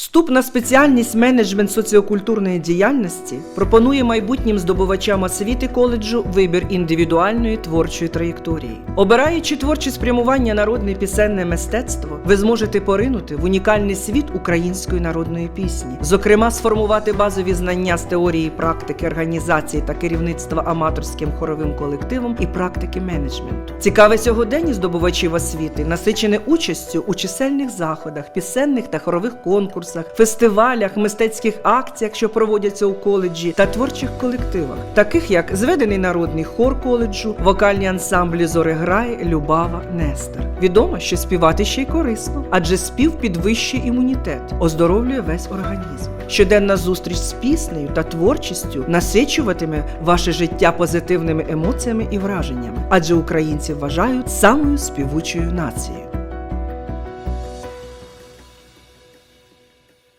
Вступ на спеціальність менеджмент соціокультурної діяльності пропонує майбутнім здобувачам освіти коледжу вибір індивідуальної творчої траєкторії. Обираючи творче спрямування народне пісенне мистецтво, ви зможете поринути в унікальний світ української народної пісні, зокрема, сформувати базові знання з теорії практики організації та керівництва аматорським хоровим колективом і практики менеджменту. Цікаве сьогодення здобувачів освіти насичене участю у чисельних заходах, пісенних та хорових конкурсах, фестивалях, мистецьких акціях, що проводяться у коледжі, та творчих колективах, таких як зведений народний хор коледжу, вокальні ансамблі Зореграй, Любава, Нестор. Відомо, що співати ще й корисно, адже спів підвищує імунітет, оздоровлює весь організм. Щоденна зустріч з піснею та творчістю насичуватиме ваше життя позитивними емоціями і враженнями, адже українці вважають самою співучою нацією.